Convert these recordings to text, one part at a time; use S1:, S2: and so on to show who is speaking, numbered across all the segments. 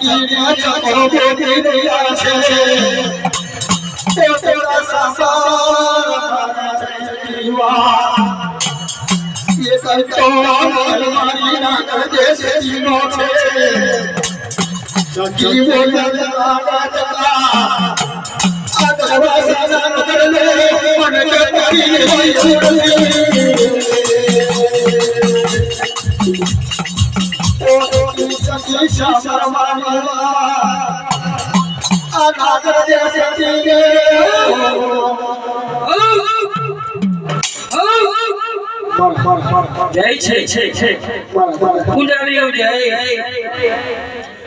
S1: જય છે છે છે પૂજારીઓ જય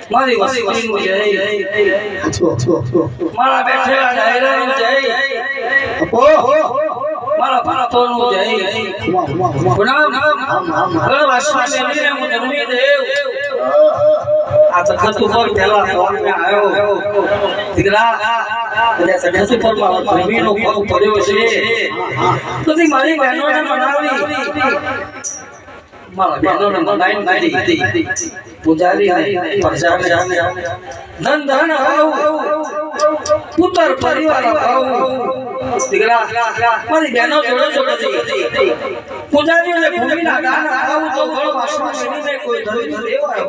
S1: મારી વસ્તીનું જય મારા બેઠેલા ડાયરાનું જય. મારા ભક્તોનું જય. ગુણામ હું જન્મી દેવ આ જગત ઉપર પહેલા ફોર્મે આવ્યો. દીકરા એટલે જગત ઉપર મારો ભૂમિનો પગ પડ્યો છે. તો મારી બહેનોને મનાવી. મારા બહેનોને મનાવીને મારી હતી પૂજારી પ્રજાને ધન ધન આવું પુત્ર પરિવાર આવું મારી બહેનો જોડે કોઈ ધરી દેવાયો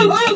S1: બોલો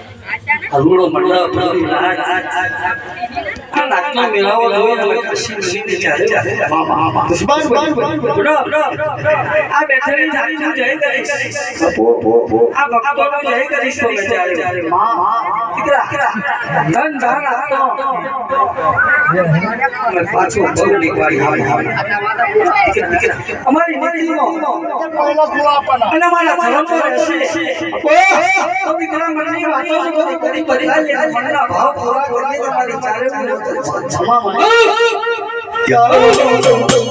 S1: રાત આ રાતનો મેળાવો જોઈને અમે ખુશી ખુશીને ચાલે બોલો બોલો આ બેઠેલી જાતનું જય કરીશ આ ભક્તોનું જય કરીશ તો બેચારે દીકરા ધન ધન આપતો અમે પાછો બહુ વાળી આવી અમારી નીતિમાં અને મારા ધર્મ પર રહેશે તો દીકરા મનની વાતો બધી કરી મને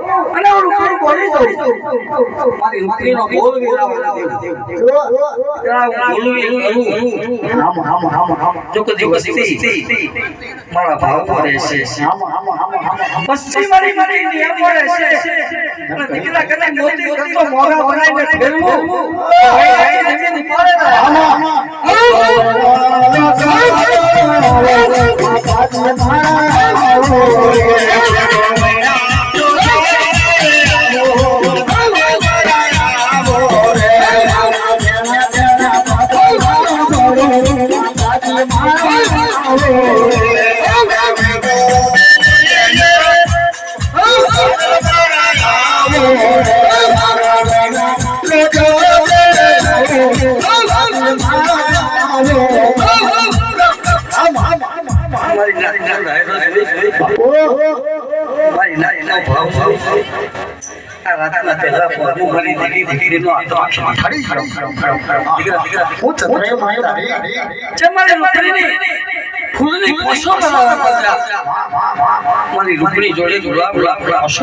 S1: અને ઓલું કઈ બોલી દઉં. મારી રૂપીનો બોલ વિરાવા દેવ બોલું એવું જો કદી વસ્તી મારા ભાવ પર રહેશે. વસ્તી મારી મારી નિયમ પર રહેશે. અને દીકરા કદાચ મોતી કરતો મોઢા બનાવીને ફેરવું. હવે આઈ પડે ને
S2: Oh,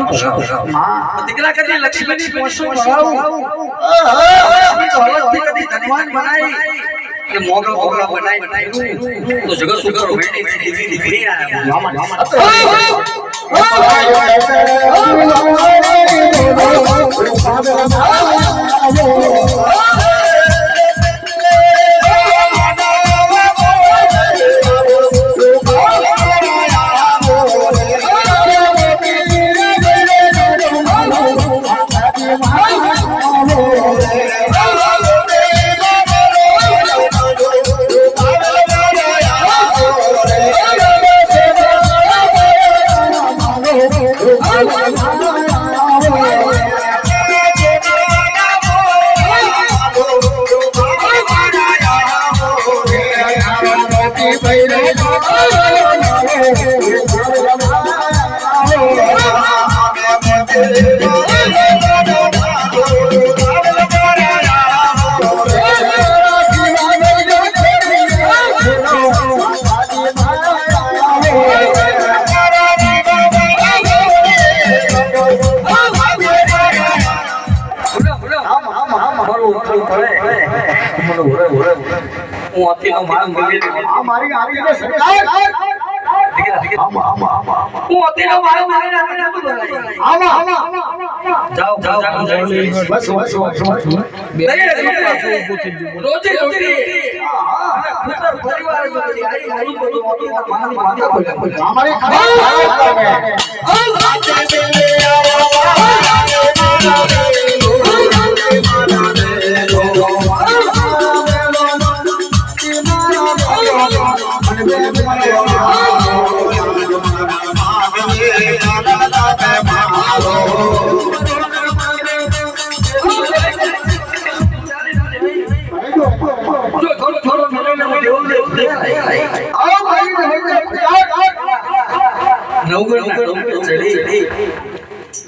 S1: બનાવો. દીકરા કદી લક્ષ્મીની કોશો બનાવું. લક્ષ્મી ધનવાન બનાવી. કે મોગા મોગા બનાવી તો જગત સુગર વેડી દીકરી આ હું માન મળી દીકરા દીકરા હું અતિનો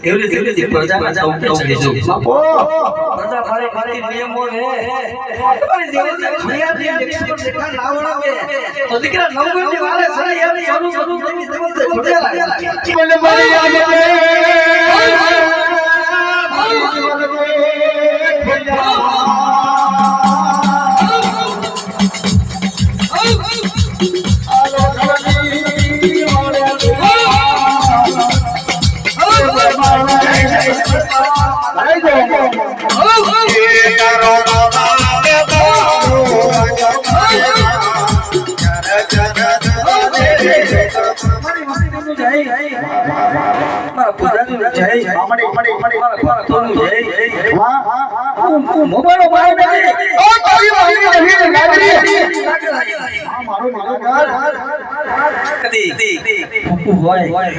S1: એવી રીતે પ્રજાના સૌ સૌ દેજો પ્રજા ભારે ભારે નિયમો ને તમારી દેવતા ખિયા થી દેખી દેખા લાવણા બે તો દીકરા નવગણની વાલે સરી એમ શરૂ શરૂ કરી દેવતા જોડેલા મારા પૂજાનું જય મારા ભક્તોનું જય મોબાઈલો મારો બેટી કદી કદી હોય હોય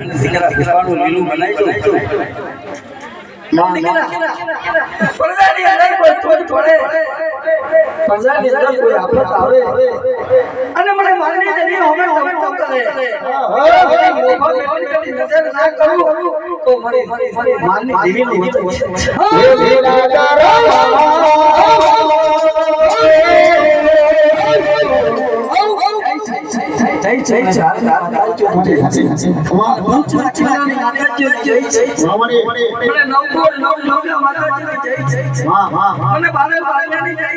S1: અને દીકરા પુષ્પાનું લીલું બનાવી પ્રજાની અંદર કોઈ તોડ તોડે પ્રજાની અંદર કોઈ આફત આવે અને મને મારની જરી હોમે હોમે તો કરે મોભા બેટી નજર ના કરું તો મારી મારી મારની દેવીનું વચન છે જય જય જય જય મને બારે બારેની જય